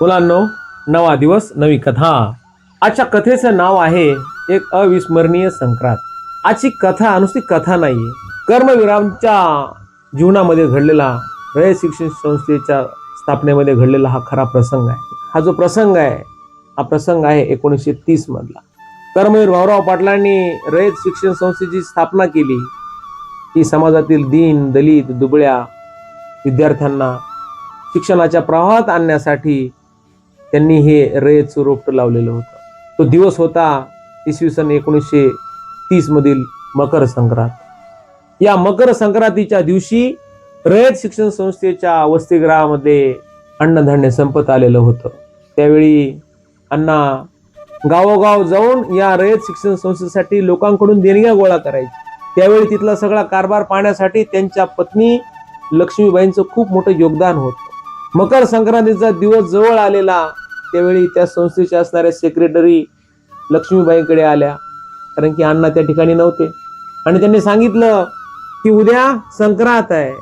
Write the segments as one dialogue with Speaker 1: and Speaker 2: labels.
Speaker 1: मुलांनो नवा दिवस नवी कथा. आजच्या कथेचं नाव आहे एक अविस्मरणीय संक्रांत. आजची कथा नुसती कथा नाहीये. कर्मवीरांच्या जीवनामध्ये घडलेला रयत शिक्षण संस्थेच्या स्थापनेमध्ये घडलेला हा खरा प्रसंग आहे. हा जो प्रसंग आहे हा प्रसंग आहे एकोणीसशे तीस मधला. कर्मवीर भाऊराव पाटलांनी रयत शिक्षण संस्थेची स्थापना केली. ही समाजातील दीन दलित दुबळ्या विद्यार्थ्यांना शिक्षणाच्या प्रवाहात आणण्यासाठी त्यांनी हे रयतचं रोपटं लावलेलं होतं. तो दिवस होता इसवी सन एकोणीसशे तीस मधील मकर संक्रांत. या मकर संक्रांतीच्या दिवशी रयत शिक्षण संस्थेच्या वसतिगृहामध्ये अन्नधान्य संपत आलेलं होतं. त्यावेळी अण्णा गावोगाव जाऊन या रयत शिक्षण संस्थेसाठी लोकांकडून देणग्या गोळा करायची. त्यावेळी तिथला सगळा कारभार पाहण्यासाठी त्यांच्या पत्नी लक्ष्मीबाईंचं खूप मोठं योगदान होतं. मकर संक्रांतीचा दिवस जवळ आलेला त्यावेळी त्या संस्थेच्या असणाऱ्या सेक्रेटरी लक्ष्मीबाईंकडे आल्या. कारण की अण्णा त्या ठिकाणी नव्हते. आणि त्यांनी सांगितलं की उद्या संक्रांत आहे.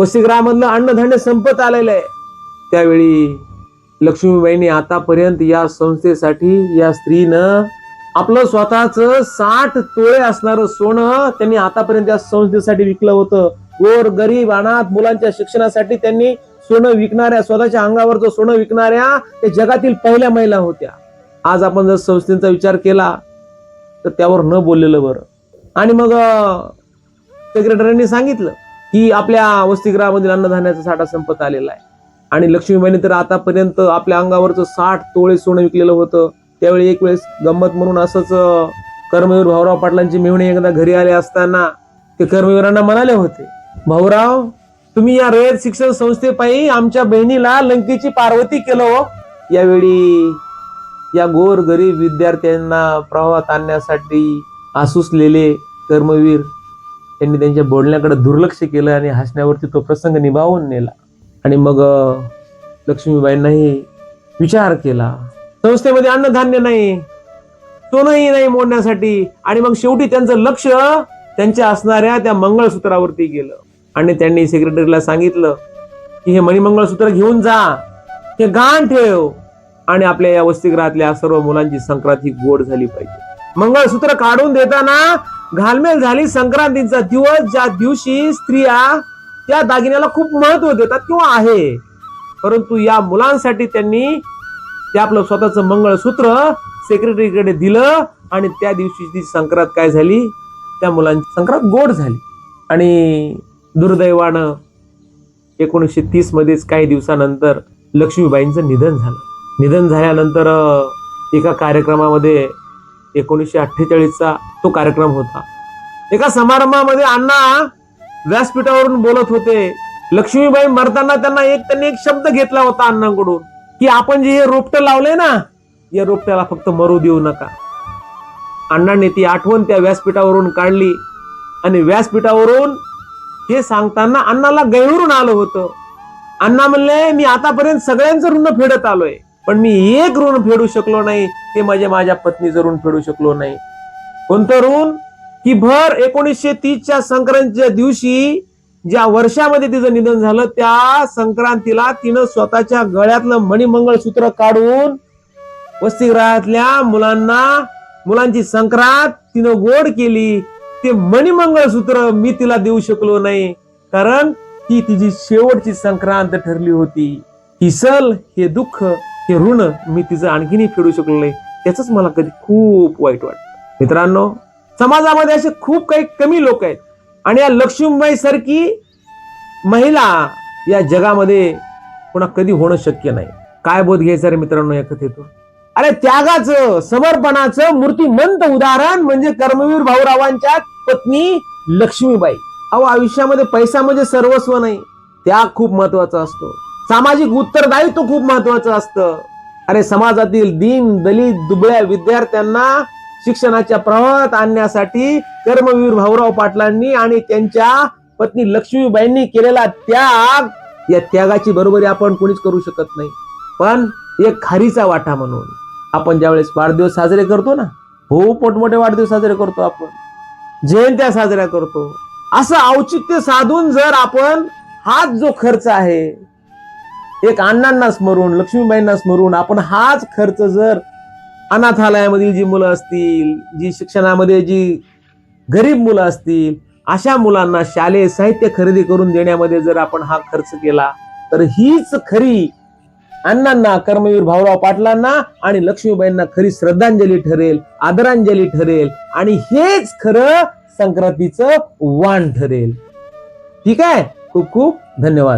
Speaker 1: वसतिगृहामधलं अन्नधान्य संपत आलेलं आहे. त्यावेळी लक्ष्मीबाईंनी आतापर्यंत या संस्थेसाठी या स्त्रीनं आपलं स्वतःच साठ तोळे असणारं सोनं त्यांनी आतापर्यंत या संस्थेसाठी विकलं होतं. गोर गरीब अनाथ मुलांच्या शिक्षणासाठी त्यांनी सोनं विकणाऱ्या स्वतःच्या अंगावरचं सोनं विकणाऱ्या ते जगातील पहिल्या महिला होत्या. आज आपण जर संस्थेचा विचार केला तर त्यावर न बोललेलं बरं. आणि मग सेक्रेटरीने सांगितलं की आपल्या वसतिगृहामधील अन्नधान्याचा साठा संपत आलेला आहे. आणि लक्ष्मीबाईने तर आतापर्यंत आपल्या अंगावरचं साठ तोळे सोनं विकलेलं होतं. त्यावेळी एक वेळेस गंमत म्हणून असंच कर्मवीर भाऊराव पाटलांची मेहुणे एकदा घरी आले असताना ते कर्मवीरांना म्हणाले होते भाऊराव तुम्ही या रयत शिक्षण संस्थेपायी आमच्या बहिणीला लंकेची पार्वती केलं हो." यावेळी या गोर गरीब विद्यार्थ्यांना प्रवाहात आणण्यासाठी आसुसलेले कर्मवीर त्यांनी त्यांच्या बोलण्याकडे दुर्लक्ष केलं आणि हसण्यावरती तो प्रसंग निभावून नेला. आणि मग लक्ष्मीबाईंनाही विचार केला. संस्थेमध्ये अन्नधान्य नाही सोनंही नाही मोडण्यासाठी. आणि मग शेवटी त्यांचं लक्ष त्यांच्या असणाऱ्या त्या मंगळसूत्रावरती गेलं. आणि त्यांनी सेक्रेटरीला सांगितलं की हे मणिमंगळसूत्र घेऊन जा हे गाण ठेव. आणि आपल्या या वसतिगृहातल्या सर्व मुलांची संक्रांत ही गोड झाली पाहिजे. मंगळसूत्र काढून देताना घालमेल झाली संक्रांतीचा दिवस ज्या दिवशी स्त्रिया त्या दागिन्याला खूप महत्त्व देतात किंवा आहे. परंतु या मुलांसाठी त्यांनी ते आपलं स्वतःचं मंगळसूत्र सेक्रेटरीकडे दिलं आणि त्या दिवशी ती संक्रांत काय झाली? त्या मुलांची संक्रांत गोड झाली. आणि दुर्दैवानं एकोणीसशे तीस मध्येच काही दिवसानंतर लक्ष्मीबाईंचं निधन झालं. निधन झाल्यानंतर एका कार्यक्रमामध्ये एकोणीसशे अठ्ठेचाळीसचा तो कार्यक्रम होता. एका समारंभामध्ये अण्णा व्यासपीठावरून बोलत होते लक्ष्मीबाई मरताना त्यांना एक त्यांनी एक शब्द घेतला होता अण्णांकडून की आपण जे हे रोपटं लावले ना या रोपट्याला फक्त मरू देऊ नका. अण्णांनी ती आठवण त्या व्यासपीठावरून काढली आणि व्यासपीठावरून हे सांगताना अण्णाला गैवरून आलं होतं. अण्णा म्हणले मी आतापर्यंत सगळ्यांचं ऋण फेडत आलोय पण मी एक ऋण फेडू शकलो नाही ते म्हणजे माझ्या पत्नीचं ऋण फेडू शकलो नाही. कोणतं ऋण? की भर एकोणीसशे तीसच्या संक्रांतीच्या दिवशी ज्या वर्षामध्ये तिचं निधन झालं त्या संक्रांतीला तिनं स्वतःच्या गळ्यातलं मणिमंगळसूत्र काढून वसतिगृहातल्या मुलांना मुलांची संक्रांत तिनं गोड केली. ते मणिमंगळसूत्र मी तिला देऊ शकलो नाही कारण ती तिची शेवटची संक्रांत ठरली होती. ही सल हे दुःख हे ऋण मी तिचं आणखीनही फेडू शकलो नाही त्याच मला कधी खूप वाईट वाटतं. मित्रांनो समाजामध्ये असे खूप काही कमी लोक आहेत आणि या लक्ष्मीबाई सारखी महिला या जगामध्ये पुन्हा कधी होणं शक्य नाही. काय बोध घ्यायचा रे मित्रांनो या कथेतून? अरे त्यागाचं समर्पणाचं मूर्तिमंत उदाहरण म्हणजे कर्मवीर भाऊरावांच्या पत्नी लक्ष्मीबाई. अहो आयुष्यामध्ये पैसा म्हणजे सर्वस्व नाही. त्याग खूप महत्त्वाचा असतो. सामाजिक उत्तरदायित्व खूप महत्वाचं असतं. अरे समाजातील दीन दलित दुबळ्या विद्यार्थ्यांना शिक्षणाच्या प्रवाहात आणण्यासाठी कर्मवीर भाऊराव पाटलांनी आणि त्यांच्या पत्नी लक्ष्मीबाईंनी केलेला त्याग या त्यागाची बरोबरी आपण कोणीच करू शकत नाही. पण एक खारीचा वाटा म्हणून. आपण ज्यावेळेस वाढदिवस साजरे करतो ना हो मोठमोठे वाढदिवस साजरे करतो आपण. जयंत्या साजऱ्या करतो. असं औचित्य साधून जर आपण हाच जो खर्च आहे एक अण्णांना स्मरून लक्ष्मीबाईंना स्मरून आपण हाच खर्च जर अनाथालयामधील जी मुलं असतील जी शिक्षणामध्ये जी गरीब मुलं असतील अशा मुलांना शालेय साहित्य खरेदी करून देण्यामध्ये जर आपण हा खर्च केला तर हीच खरी अण्णांना कर्मवीर भाऊराव पाटलांना आणि लक्ष्मीबाईंना खरी श्रद्धांजली ठरेल आदरांजली ठरेल आणि हेच खरं संक्रांतीचं वाण ठरेल. ठीक आहे? खूप खूप धन्यवाद.